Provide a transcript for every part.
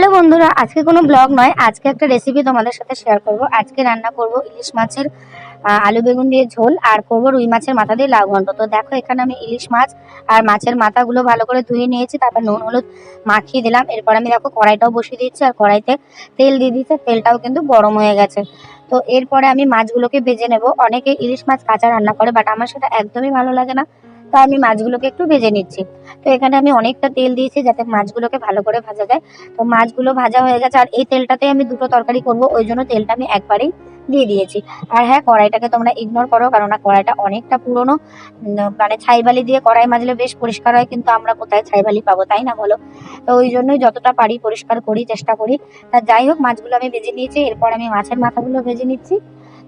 Hello বন্ধুরা, আজকে কোনো ব্লগ নয়, আজকে একটা রেসিপি তোমাদের সাথে শেয়ার করব। আজকে রান্না করব ইলিশ মাছের আলু বেগুন দিয়ে ঝোল আর করব রুই মাছের মাথা দিয়ে লাউ ঘন্ট। তো দেখো, এখানে আমি ইলিশ মাছ আর মাছের মাথাগুলো ভালো করে ধুয়ে নিয়েছি, তারপর নুন, হলুদ মাখিয়ে দিলাম। এরপর আমি দেখো, কড়াইটাও বসিয়ে দিচ্ছি আর কড়াইতে তেল দিয়ে দিচ্ছে তেলটাও কিন্তু গরম হয়ে গেছে। তো এরপরে আমি মাছগুলোকে ভেজে নেব। অনেকে ইলিশ মাছ কাঁচা রান্না করে বাট আমার সেটা একদমই ভালো লাগে না। তো আমি মাছগুলোকে একটু ভেজে নিচ্ছি। তো এখানে আমি অনেকটা তেল দিয়েছি যাতে মাছগুলোকে ভালো করে ভাজা যায়। তো মাছগুলো ভাজা হয়ে গেছে আর এই তেলটাতে আমি দুটো তরকারি করব, ওই জন্য তেলটা আমি একবারেই দিয়ে দিয়েছি। আর হ্যাঁ কড়াইটাকে তোমরা ইগনোর করো কারণ কড়াইটা অনেকটা পুরনো। মানে ছাইবালি দিয়ে কড়াই মাজলে বেশ পরিষ্কার হয়, কিন্তু আমরা কোথায় ছাইবালি পাবো, তাই না বলো? তো ওই জন্যই যতটা পারি পরিষ্কার করি, চেষ্টা করি। তা যাই হোক, মাছগুলো আমি ভেজে নিয়েছি, এরপর আমি মাছের মাথাগুলো ভেজে নিচ্ছি।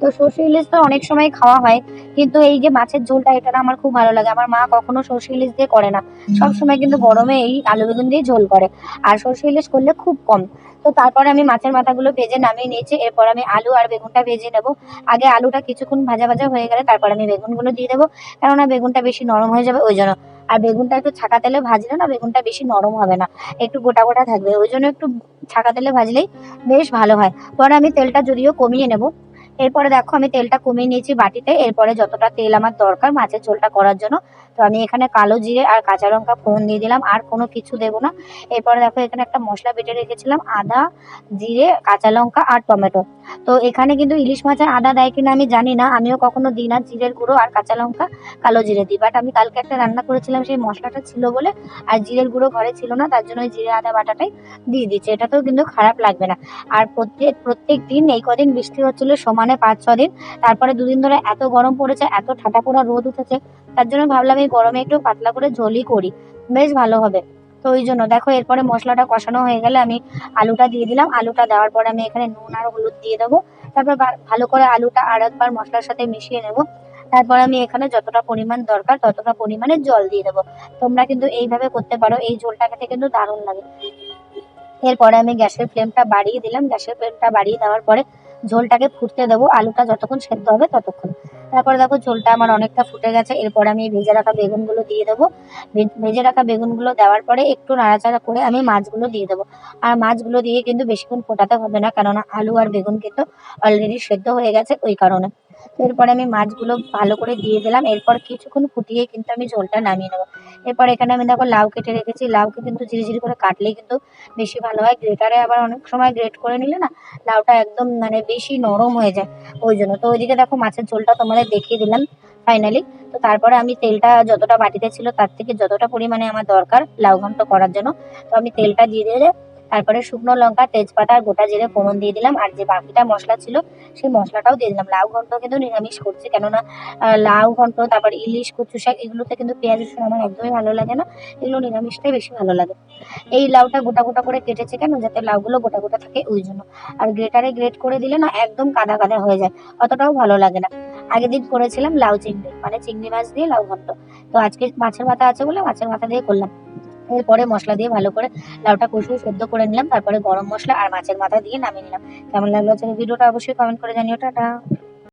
তো সর্ষে ইলিশ তো অনেক সময় খাওয়া হয়, কিন্তু এই যে মাছের ঝোলটা, এটা না আমার খুব ভালো লাগে। আমার মা কখনো সর্ষে ইলিশ দিয়ে করে না। সব সময় কিন্তু গরমে এই আলু বেগুন দিয়ে ঝোল করে। আর সর্ষে ইলিশ করলে খুব কম। তো তারপরে আমি মাছের মাথাগুলো ভেজে নামিয়ে নিয়েছি। এরপর আমি আলু আর বেগুনটা ভেজে নেব। আগে আলুটা কিছুক্ষণ ভাজা ভাজা হয়ে গেলে তারপর আমি বেগুনগুলো দিয়ে দেবো। কেননা বেগুনটা বেশি নরম হয়ে যাবে, ওই জন্য। আর বেগুনটা একটু ছাকা তেলে ভাজলে না বেগুনটা বেশি নরম হবে না। একটু গোটা গোটা থাকবে। ওই জন্য একটু ছাকা তেলে ভাজলেই বেশ ভালো হয়। পরে আমি তেলটা যদিও কমিয়ে নেব। এরপরে দেখো আমি তেলটা কমিয়ে নিয়েছি বাটিতে। এরপরে যতটা তেল আমার দরকার মাছের ঝোলটা করার জন্য তো আমি এখানে কালো জিরে আর কাঁচা লঙ্কা ফোড়ন দিয়ে দিলাম, আর কোনো কিছু দেবো না। এরপরে দেখো এখানে একটা মশলা বেটে রেখেছিলাম, আদা, জিরে, কাঁচা লঙ্কা আর টমেটো। তো এখানে কিন্তু ইলিশ মাছের আদা দেয় কিনা আমি জানি না, আমিও কখনো দিই না, জিরের গুঁড়ো আর কাঁচা লঙ্কা, কালো জিরে দিই। বাট আমি কালকে একটা রান্না করেছিলাম, সেই মশলাটা ছিল বলে, আর জিরের গুঁড়ো ঘরে ছিল না, তার জন্য ওই জিরে, আদা, বাটাটাই দিয়ে দিচ্ছি এটাতেও কিন্তু খারাপ লাগবে না। আর প্রত্যেক প্রত্যেক দিন এই কদিন বৃষ্টি হচ্ছিল সমানে পাঁচ, ছ দিন, তারপরে দুদিন ধরে এত গরম পড়েছে, এত ঠাটা পোড়া রোদ উঠেছে, তার জন্য ভাবলাম এই গরমে একটু পাতলা করে ঝোলই করি। বেশ ভালো হবে। তো ওই জন্য দেখো, এরপরে মশলাটা কষানো হয়ে গেলে আমি আলুটা দিয়ে দিলাম। আলুটা দেওয়ার পরে আমি এখানে নুন আর হলুদ দিয়ে দেবো। তারপর ভালো করে আলুটা আর একবার মশলার সাথে মিশিয়ে নেব। তারপর আমি এখানে যতটা পরিমাণ দরকার ততটা পরিমাণে জল দিয়ে দেবো। তোমরা কিন্তু এইভাবে করতে পারো, এই ঝোলটা খেতে কিন্তু দারুণ লাগে। এরপরে আমি গ্যাসের ফ্লেমটা বাড়িয়ে দিলাম। গ্যাসের ফ্লেমটা বাড়িয়ে দেওয়ার পরে ঝোলটাকে ফুটতে দেবো, আলুটা যতক্ষণ সেদ্ধ হবে ততক্ষণ। তারপরে দেখো ঝোলটা আমার অনেকটা ফুটে গেছে, এরপর আমি ভেজে রাখা বেগুনগুলো দিয়ে দেবো। ভেজে রাখা বেগুনগুলো দেওয়ার পরে একটু নাড়াচাড়া করে আমি মাছগুলো দিয়ে দেবো। আর মাছগুলো দিয়ে কিন্তু বেশিক্ষণ ফোটাতে হবে না, কেননা আলু আর বেগুন কিন্তু অলরেডি সেদ্ধ হয়ে গেছে ওই কারণে। এরপরে আমি মাছগুলো ভালো করে দিয়ে দিলাম। এরপর কিছুক্ষণ ফুটিয়ে কিন্তু আমি ঝোলটা নামিয়ে নেব। এরপর এখানে আমি দেখো লাউ কেটে রেখেছি। লাউকে কিন্তু ঝিরিঝিরি করে কাটলেই কিন্তু বেশি ভালো হয়। গ্রেটারে আবার অনেক সময় গ্রেট করে নিলে না, লাউটা একদম মানে বেশি নরম হয়ে যায় ওই জন্য। তো ওইদিকে দেখো মাছের ঝোলটা তোমাদের দেখিয়ে দিলাম ফাইনালি তো তারপরে আমি তেলটা যতটা বাটিতে ছিল তার থেকে যতটা পরিমাণে আমার দরকার লাউ ঘন্ট করার জন্য, তো আমি তেলটা দিয়ে দিয়ে তারপরে শুকনো লঙ্কা, তেজপাতা আর গোটা জিরে ফোড়ন দিয়ে দিলাম। আর যে বাকিটা মশলা ছিল, সেই মশলাটাও দিয়ে দিলাম। লাউ ঘন্ট কিন্তু নিরামিষ করছি, কেননা লাউ ঘন্ট, তারপর ইলিশ, কচু শাক, এগুলোতে কিন্তু পেঁয়াজ, রসুন আমার একদমই ভালো লাগে না। এগুলো নিরামিষটাই বেশি ভালো লাগে। এই লাউটা গোটা গোটা করে কেটেছে কেন? যাতে লাউগুলো গোটা গোটা থাকে ওই জন্য। আর গ্রেটারে গ্রেট করে দিলে না, একদম কাদা কাদা হয়ে যায়। অতটাও ভালো লাগে না। আগের দিন করেছিলাম লাউ চিংড়ি মানে চিংড়ি মাছ দিয়ে লাউ ঘন্ট। তো আজকে মাছের মাথা আছে বলে মাছের মাথা দিয়ে করলাম। এরপরে মশলা দিয়ে ভালো করে লাউটা কষিয়ে সেদ্ধ করে নিলাম। তারপরে গরম মশলা আর মাছের মাথা দিয়ে নামিয়ে নিলাম। কেমন লাগল ভিডিওটা অবশ্যই কমেন্ট করে জানিও। টাটা।